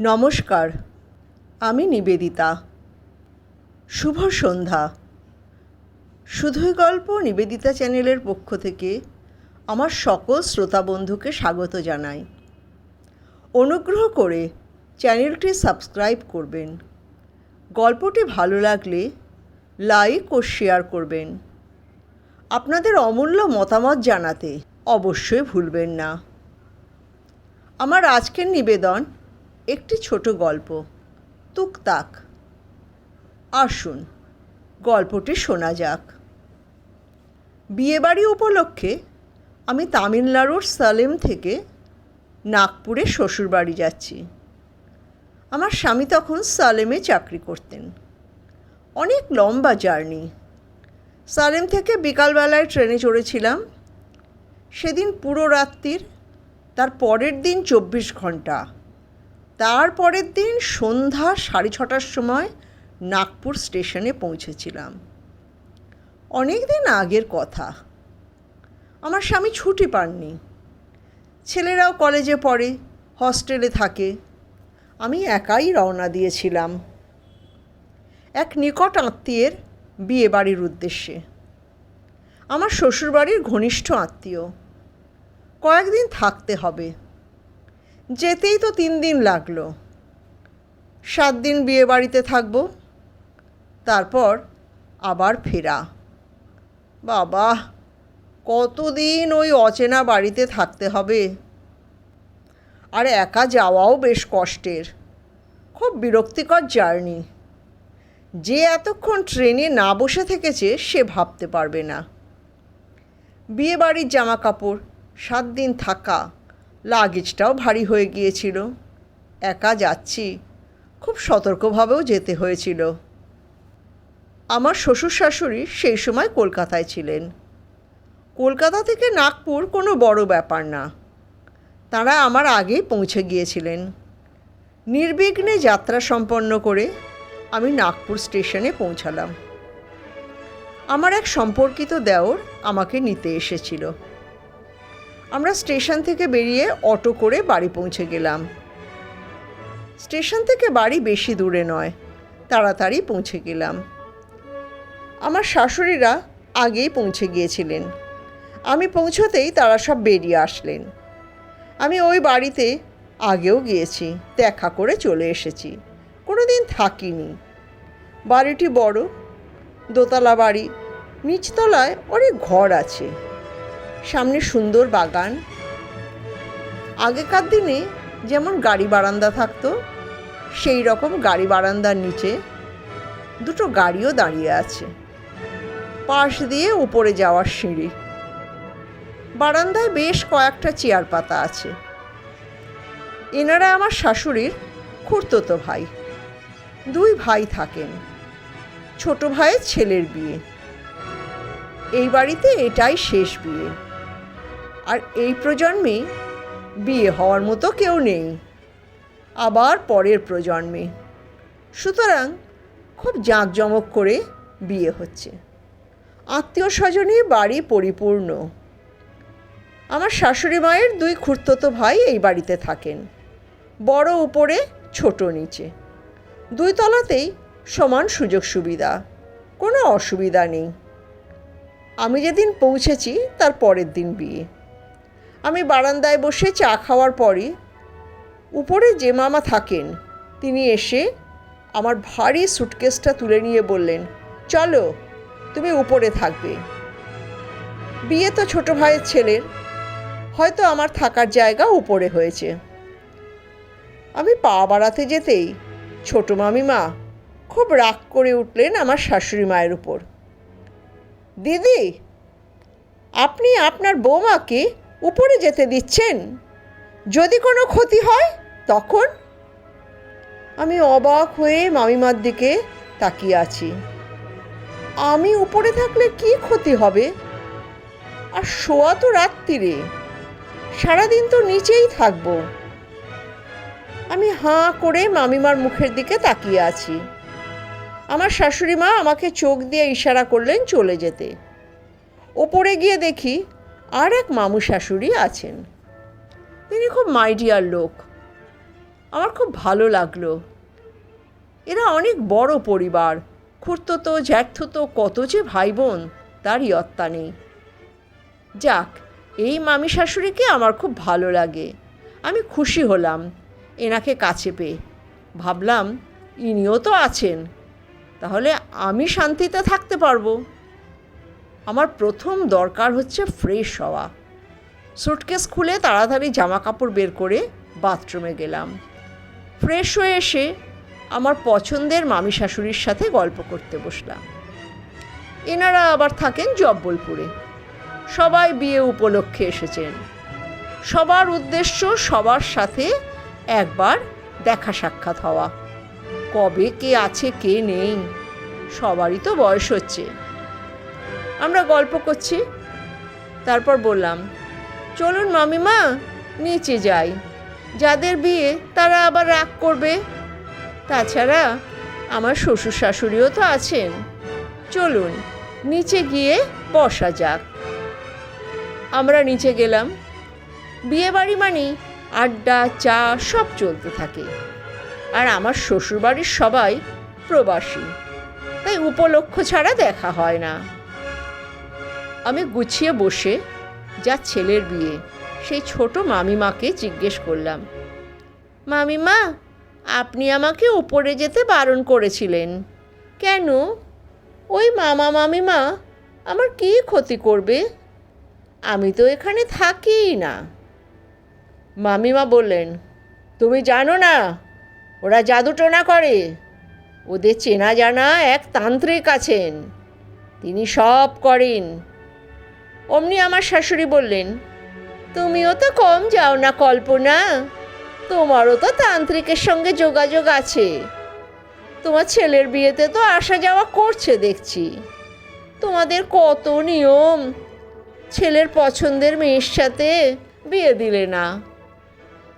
নমস্কার, আমি নিবেদিতা। শুভ সন্ধ্যা। শুধুই গল্প নিবেদিতা চ্যানেলের পক্ষ থেকে আমার সকল শ্রোতা বন্ধুকে স্বাগত জানাই। অনুগ্রহ করে চ্যানেলটি সাবস্ক্রাইব করবেন। গল্পটি ভালো লাগলে লাইক ও শেয়ার করবেন। আপনাদের অমূল্য মতামত জানাতে অবশ্যই ভুলবেন না। আমার আজকের নিবেদন একটি ছোট গল্প। তুকতাক। আসুন, গল্পটি শোনা যাক। বিয়েবাড়ি উপলক্ষে আমি তামিলনাড়ুর সালেম থেকে নাগপুরে শ্বশুরবাড়ি যাচ্ছি। আমার স্বামী তখন সালেমে চাকরি করতেন। অনেক লম্বা জার্নি। সালেম থেকে বিকালবেলায় ট্রেনে চড়েছিলাম। সেদিন পুরো রাত্রির, তার পরের দিন চব্বিশ ঘণ্টা তার পরের দিন সন্ধ্যা সাড়ে ছটার সময় নাগপুর স্টেশনে পৌঁছেছিলাম। অনেক দিন আগের কথা। আমার স্বামী ছুটি পাননি। ছেলেরাও কলেজে পড়ে, হস্টেলে থাকে। আমি একাই রওনা দিয়েছিলাম। এক নিকট আত্মীয়ের বিয়ে বাড়ির উদ্দেশ্যে। আমার শ্বশুরবাড়ির ঘনিষ্ঠ আত্মীয়। কয়েকদিন থাকতে হবে। যেতেই তো তিন দিন লাগল। সাত দিন বিয়ে বাড়িতে থাকব, তারপর আবার ফেরা। বাবা, কতদিন ওই অচেনা বাড়িতে থাকতে হবে? আর একা যাওয়াও বেশ কষ্টের। খুব বিরক্তিকর জার্নি। যে এতক্ষণ ট্রেনে না বসে থেকেছে, সে ভাবতে পারবে না। বিয়ে বাড়ির জামা কাপড় সাত দিন থাকা। লাগেজটাও ভারী হয়ে গিয়েছিল। একা যাচ্ছি, খুব সতর্কভাবেও যেতে হয়েছিল। আমার শ্বশুর শাশুড়ি সেই সময় কলকাতায় ছিলেন। কলকাতা থেকে নাগপুর কোনো বড় ব্যাপার না। তারা আমার আগেই পৌঁছে গিয়েছিলেন। নির্বিঘ্নে যাত্রা সম্পন্ন করে আমি নাগপুর স্টেশনে পৌঁছালাম। আমার এক সম্পর্কিত দেওর আমাকে নিতে এসেছিল। আমরা স্টেশন থেকে বেরিয়ে অটো করে বাড়ি পৌঁছে গেলাম। স্টেশন থেকে বাড়ি বেশি দূরে নয়, তাড়াতাড়ি পৌঁছে গেলাম। আমার শাশুড়িরা আগেই পৌঁছে গিয়েছিলেন। আমি পৌঁছতেই তারা সব বেরিয়ে আসলেন। আমি ওই বাড়িতে আগেও গিয়েছি, দেখা করে চলে এসেছি কোনো দিন থাকিনি। বাড়িটি বড়, দোতলা বাড়ি, নিচতলায় অনেক ঘর আছে। সামনে সুন্দর বাগান। আগেকার দিনে যেমন গাড়ি বারান্দা থাকতো, সেই রকম গাড়ি বারান্দার নিচে দুটো গাড়িও দাঁড়িয়ে আছে। পাশ দিয়ে উপরে যাওয়ার সিঁড়ি। বারান্দায় বেশ কয়েকটা চেয়ার পাতা আছে। এনারা আমার শাশুড়ির খুড়তো ভাই। দুই ভাই থাকেন, ছোট ভাইয়ের ছেলের বিয়ে। এই বাড়িতে এটাই শেষ বিয়ে। আর এই প্রজন্মে বিয়ে হওয়ার মতো কেউ নেই। আবার পরের প্রজন্মে। সুতরাং খুব জাঁকজমক করে বিয়ে হচ্ছে। আত্মীয় স্বজনে বাড়ি পরিপূর্ণ। আমার শাশুড়ি মায়ের দুই খুড়তো ভাই এই বাড়িতে থাকেন। বড় উপরে, ছোট নিচে। দুই তলাতেই সমান সুযোগ সুবিধা। কোনো অসুবিধা নেই। আমি যেদিন পৌঁছেছি, তার পরের দিন বিয়ে। আমি বারান্দায় বসে চা খাওয়ার পরই উপরে যে মামা থাকেন, তিনি এসে আমার ভারী সুটকেসটা তুলে নিয়ে বললেন, চলো, তুমি উপরে থাকবে। বিয়ে তো ছোট ভাইয়ের ছেলের, হয়তো আমার থাকার জায়গা উপরে হয়েছে। আমি পা বাড়াতে যেতেই ছোট মামিমা খুব রাগ করে উঠলেন আমার শাশুড়ি মায়ের উপর। দিদি, আপনি আপনার বৌমাকে উপরে যেতে দিচ্ছেন। যদি কোনো ক্ষতি হয়, তখন আমি অবাক হয়ে মামিমার দিকে তাকিয়ে আছি। আমি উপরে থাকলে কি ক্ষতি হবে? আর শোয়া তো রাত্রিরে। সারাদিন তো নিচেই থাকব। আমি হাঁ করে মামিমার মুখের দিকে তাকিয়ে আছি। আমার শাশুড়ি মা আমাকে চোখ দিয়ে ইশারা করলেন চলে যেতে। ওপরে গিয়ে দেখি আর এক মামু শাশুড়ি আছেন। তিনি খুব মাইডিয়ার লোক। আমার খুব ভালো লাগল। এরা অনেক বড় পরিবার। খুঁড়তো জ্যাঠতো কত যে ভাই বোন তার ইয়ত্তা নেই। যাক, এই মামি শাশুড়িকে আমার খুব ভালো লাগে। আমি খুশি হলাম, এনাকে কাছে পেয়ে। ভাবলাম, ইনিও তো আছেন। তাহলে আমি শান্তিতে থাকতে পারব। আমার প্রথম দরকার হচ্ছে ফ্রেশ হওয়া। সুটকেস খুলে তাড়াতাড়ি জামা কাপড় বের করে বাথরুমে গেলাম। ফ্রেশ হয়ে এসে আমার পছন্দের মামি শাশুড়ির সাথে গল্প করতে বসলাম। এনারা আবার থাকেন জব্বলপুরে। সবাই বিয়ে উপলক্ষে এসেছেন। সবার উদ্দেশ্য সবার সাথে একবার দেখা সাক্ষাৎ হওয়া। কবে কে আছে কে নেই, সবারই তো বয়স হচ্ছে। আমরা গল্প করছি। তারপর বললাম, চলুন মামিমা, নিচে যাই। যাদের বিয়ে তারা আবার রাগ করবে। তাছাড়া আমার শ্বশুর শাশুড়িও তো আছেন। চলুন, নিচে গিয়ে বসা যাক। আমরা নিচে গেলাম। বিয়ে বাড়ি মানে আড্ডা, চা সব চলতে থাকে। আর আমার শ্বশুরবাড়ির সবাই প্রবাসী। তাই উপলক্ষ ছাড়া দেখা হয় না। আমি গুছিয়ে বসে যা ছেলের বিয়ে, সেই ছোট মামিমাকে জিজ্ঞেস করলাম, মামিমা, আপনি আমাকে উপরে যেতে বারণ করেছিলেন। কেন? ওই মামা মামিমা আমার কী ক্ষতি করবে? আমি তো এখানে থাকিই না। মামিমা বললেন, তুমি জানো না, ওরা জাদুটোনা করে। ওদের চেনা জানা এক তান্ত্রিক আছেন। তিনি সব করেন। অমনি আমার শাশুড়ি বললেন, তুমিও তো কম যাও না কল্পনা। তোমারও তো তান্ত্রিকের সঙ্গে যোগাযোগ আছে। তোমার ছেলের বিয়েতে তো আসা যাওয়া করছে দেখছি। তোমাদের কত নিয়ম। ছেলের পছন্দের মেয়ের সাথে বিয়ে দিলে না।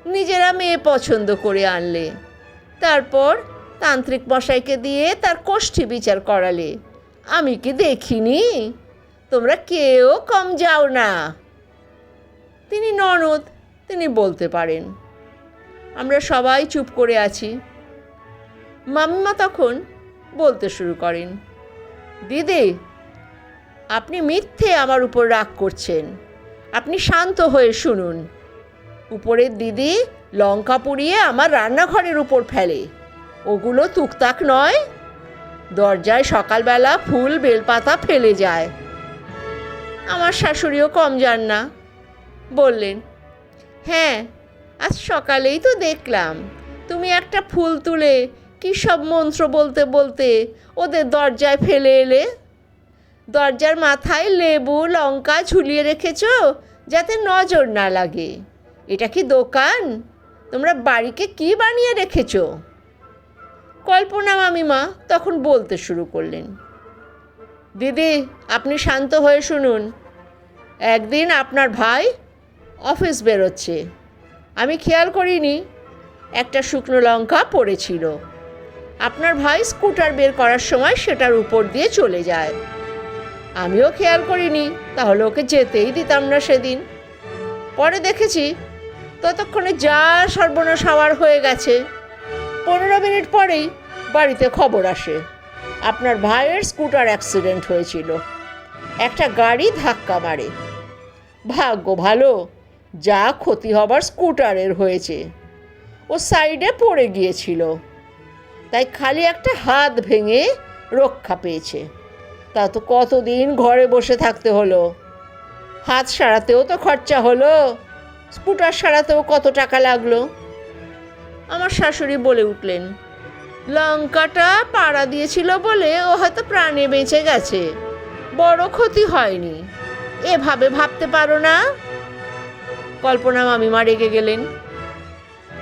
নিজেরা মেয়ে পছন্দ করে আনলে। তারপর তান্ত্রিক মশাইকে দিয়ে তার কোষ্ঠী বিচার করালে। আমি কি দেখিনি? তোমরা কেউ কম যাও না। তিনি ননদ, তিনি বলতে পারেন। আমরা সবাই চুপ করে আছি। মাম্মা তখন বলতে শুরু করেন, দিদি, আপনি মিথ্যে আমার উপর রাগ করছেন। আপনি শান্ত হয়ে শুনুন। উপরের দিদি লঙ্কা পুড়িয়ে আমার রান্নাঘরের উপর ফেলে। ওগুলো তুকতাক নয়। দরজায় সকালবেলা ফুল বেলপাতা ফেলে যায়। আমার শাশুড়িও কম যান না। বললেন হ্যাঁ আজ সকালেই তো দেখলাম। তুমি একটা ফুল তুলে কী সব মন্ত্র বলতে বলতে ওদের দরজায় ফেলে এলে? দরজার মাথায় লেবু, লঙ্কা ঝুলিয়ে রেখেছ যাতে নজর না লাগে। এটা কি দোকান? তোমরা বাড়িকে কি বানিয়ে রেখেছ? কল্পনা মামিমা তখন বলতে শুরু করলেন, দিদি, আপনি শান্ত হয়ে শুনুন। একদিন আপনার ভাই অফিস বেরোচ্ছে। আমি খেয়াল করিনি, একটা শুকনো লঙ্কা পড়েছিল। আপনার ভাই স্কুটার বের করার সময় সেটার উপর দিয়ে চলে যায়। আমিও খেয়াল করিনি, তাহলে ওকে যেতেই দিতাম না সেদিন। পরে দেখেছি, ততক্ষণে যা সর্বনাশ হওয়ার হয়ে গেছে। পনেরো মিনিট পরেই বাড়িতে খবর আসে, আপনার ভাইয়ের স্কুটার অ্যাক্সিডেন্ট হয়েছিল। একটা গাড়ি ধাক্কা মারে। ভাগ্য ভালো, যা ক্ষতি হবার স্কুটারের হয়েছে। ও সাইডে পড়ে গিয়েছিল। তাই খালি একটা হাত ভেঙে রক্ষা পেয়েছে। তা তো কতদিন ঘরে বসে থাকতে হলো? হাত সারাতেও তো খরচা হলো। স্কুটার সারাতেও কত টাকা লাগল? আমার শাশুড়ি বলে উঠলেন, লঙ্কাটা পাড়া দিয়েছিল বলে ও হয়তো প্রাণে বেঁচে গেছে। বড় ক্ষতি হয়নি। এভাবে ভাবতে পারো না। কল্পনা মামিমা রেগে গেলেন।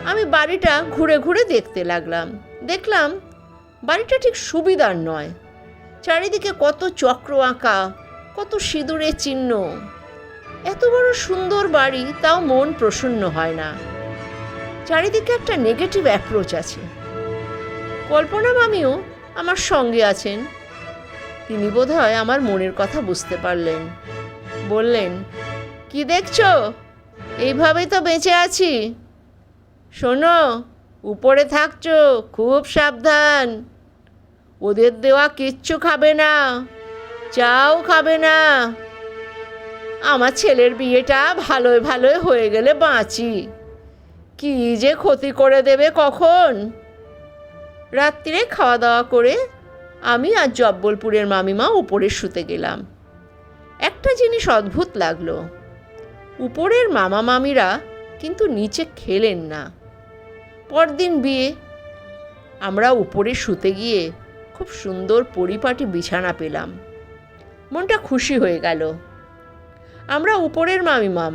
আমি বাড়িটা ঘুরে ঘুরে দেখতে লাগলাম। দেখলাম বাড়িটা ঠিক সুবিধার নয়। চারিদিকে কত চক্র আঁকা, কত সিঁদুরের চিহ্ন। এত বড় সুন্দর বাড়ি, তাও মন প্রসন্ন হয় না। চারিদিকে একটা নেগেটিভ অ্যাপ্রোচ আছে। কল্পনা মামিও আমার সঙ্গে আছেন। তিনি বোধহয় আমার মনের কথা বুঝতে পারলেন। বললেন, কি দেখছ? এইভাবেই তো বেঁচে আছি। শোনো, উপরে থাকছো, খুব সাবধান। ওদের দেওয়া কিচ্ছু খাবে না, চাও খাবে না। আমার ছেলের বিয়েটা ভালোই ভালোই হয়ে গেলে বাঁচি। কি যে ক্ষতি করে দেবে কখন? রাত্রিরে খাওয়া দাওয়া করে আমি আর জব্বলপুরের মামিমা উপরে শুতে গেলাম। একটা জিনিস অদ্ভুত লাগল। উপরের মামা মামিরা কিন্তু নিচে খেলেন না। পরদিন বিয়ে। আমরা উপরে শুতে গিয়ে খুব সুন্দর পরিপাটি বিছানা পেলাম। মনটা খুশি হয়ে গেল। আমরা উপরের মামিমা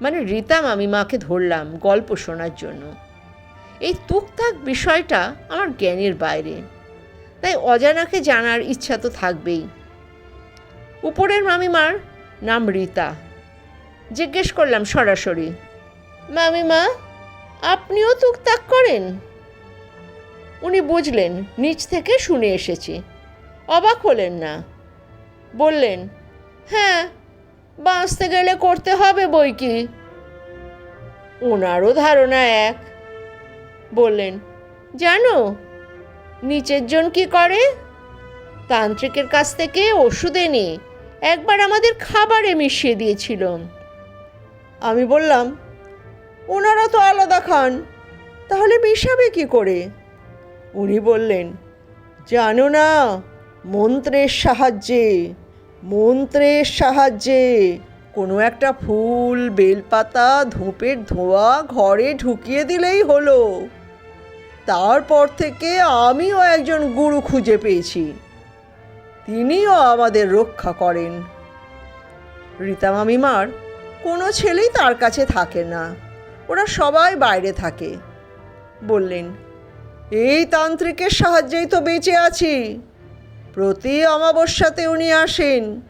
মানে রীতা মামিমাকে ধরলাম গল্প শোনার জন্য। এই তুকতাক বিষয়টা আমার জ্ঞানের বাইরে। তাই অজানাকে জানার ইচ্ছা তো থাকবেই। উপরের মামিমার নাম রীতা। জিজ্ঞেস করলাম, সরাসরি? মামিমা, আপনিও তুকতাক করেন? উনি বুঝলেন, নিচ থেকে শুনে এসেছি। অবাক হলেন না? বললেন হ্যাঁ বাঁচতে গেলে করতে হবে বই কি? ওনারও ধারণা এক। বললেন, জানো, নিচের জন কি করে? তান্ত্রিকের কাছ থেকে ওষুধ এনে একবার আমাদের খাবারে মিশিয়ে দিয়েছিল। আমি বললাম, ওনারা তো আলাদা খান, তাহলে মিশাবে কি করে? উনি বললেন, জানো না, মন্ত্রের সাহায্যে মন্ত্রের সাহায্যে কোনো একটা ফুল, বেলপাতা, ধূপের ধোঁয়া ঘরে ঢুকিয়ে দিলেই হলো। তারপর থেকে আমিও একজন গুরু খুঁজে পেয়েছি। তিনিও আমাদের রক্ষা করেন। রীতা মামিমার কোনো ছেলেই তার কাছে থাকে না। ওরা সবাই বাইরে থাকে। বললেন, এই তান্ত্রিকের সাহায্যেই তো বেঁচে আছি। প্রতি অমাবস্যাতে উনি আসেন।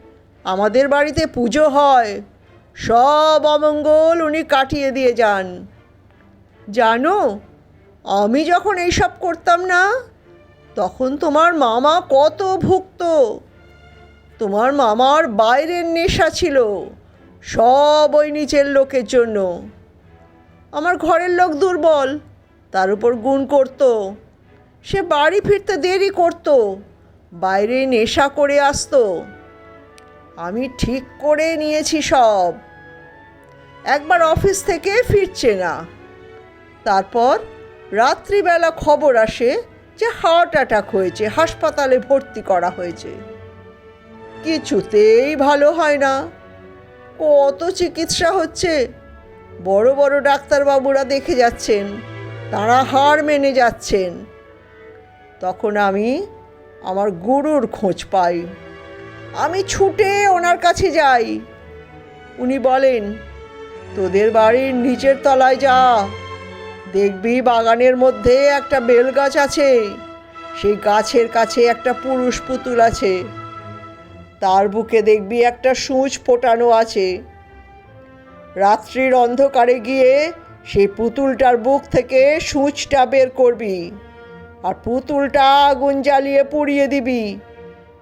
আমাদের বাড়িতে পুজো হয়। সব অমঙ্গল উনি কাটিয়ে দিয়ে যান। জানো, আমি যখন এইসব করতাম না তখন তোমার মামা কত ভুক্ত। তোমার মামার বাইরের নেশা ছিল, সব ওই নিচের লোকের জন্য। আমার ঘরের লোক দুর্বল, তার উপর গুণ করত। সে বাড়ি ফিরতে দেরি করত, বাইরে নেশা করে আসতো। আমি ঠিক করে নিয়েছি সব। একবার অফিস থেকে ফিরছে না। তারপর রাত্রিবেলা খবর আসে যে হার্ট অ্যাটাক হয়েছে, হাসপাতালে ভর্তি করা হয়েছে। কিছুতেই ভালো হয় না। কত চিকিৎসা হচ্ছে। বড় বড় ডাক্তারবাবুরা দেখে যাচ্ছেন, তারা হার মেনে যাচ্ছেন। তখন আমি আমার গুরুর খোঁজ পাই। আমি ছুটে ওনার কাছে যাই। উনি বলেন, তোদের বাড়ির নিচের তলায় যা। দেখবি বাগানের মধ্যে একটা বেল গাছ আছে। সেই গাছের কাছে একটা পুরুষ পুতুল আছে। তার বুকে দেখবি একটা সূচ ফোটানো আছে। রাত্রির অন্ধকারে গিয়ে সেই পুতুলটার বুক থেকে সূচটা বের করবি আর পুতুলটা আগুন জ্বালিয়ে পুড়িয়ে দিবি।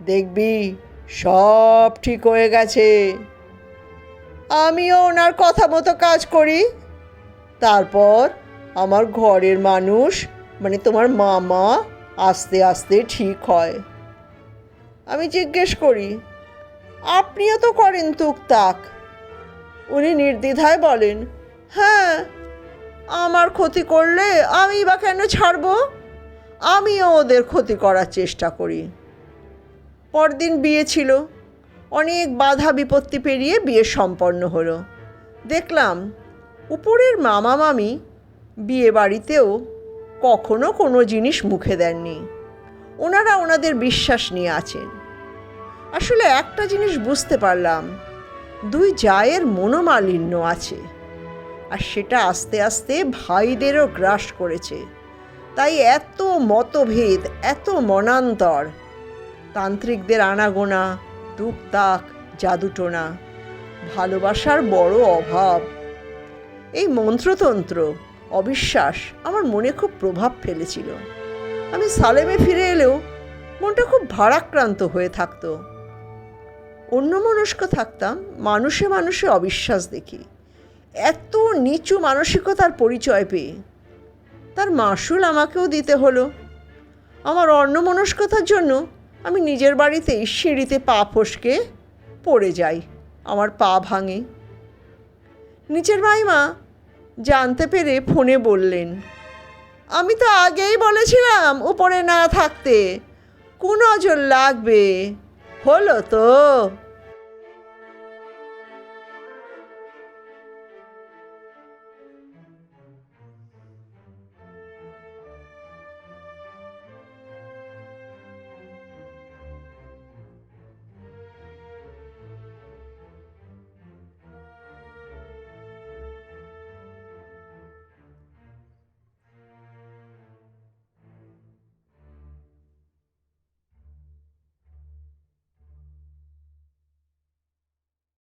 দেখবি সব ঠিক হয়ে গেছে। আমিও ওনার কথা মতো কাজ করি। তারপর আমার ঘরের মানুষ মানে তোমার মামা আস্তে আস্তে ঠিক হয়। আমি জিজ্ঞেস করি, আপনিও তো করেন তুকতাক? উনি নির্দ্বিধায় বলেন হ্যাঁ আমার ক্ষতি করলে আমি বা কেন ছাড়বো? আমিও ওদের ক্ষতি করার চেষ্টা করি। পরদিন বিয়ে ছিল। অনেক বাধা বিপত্তি পেরিয়ে বিয়ে সম্পন্ন হলো। দেখলাম, উপরের মামা মামি বিয়ে বাড়িতেও কখনো কোনো জিনিস মুখে দেননি। ওনারা ওনাদের বিশ্বাস নিয়ে আছেন। আসলে একটা জিনিস বুঝতে পারলাম, দুই জায়ের মনোমালিন্য আছে, আর সেটা আস্তে আস্তে ভাইদেরও গ্রাস করেছে। তাই এত মতভেদ, এত মনান্তর, তান্ত্রিকদের আনাগোনা তুকতাক জাদুটোনা, ভালোবাসার বড় অভাব। এই মন্ত্রতন্ত্র অবিশ্বাস আমার মনে খুব প্রভাব ফেলেছিল। আমি সালেমে ফিরে এলেও মনটা খুব ভারাক্রান্ত হয়ে থাকতো। অন্যমনস্ক থাকতাম, মানুষে মানুষে অবিশ্বাস দেখি। এত নিচু মানসিকতার পরিচয় পেয়ে। তার মাসুল আমাকেও দিতে হলো। আমার অন্যমনস্কতার জন্য আমি নিজের বাড়িতেই সিঁড়িতে পা ফসকে পড়ে যাই, আমার পা ভাঙে। নিচের মাইমা জানতে পেরে ফোনে বললেন, আমি তো আগেই বলেছিলাম উপরে না থাকতে। কোনো নজর লাগবে? হলো তো।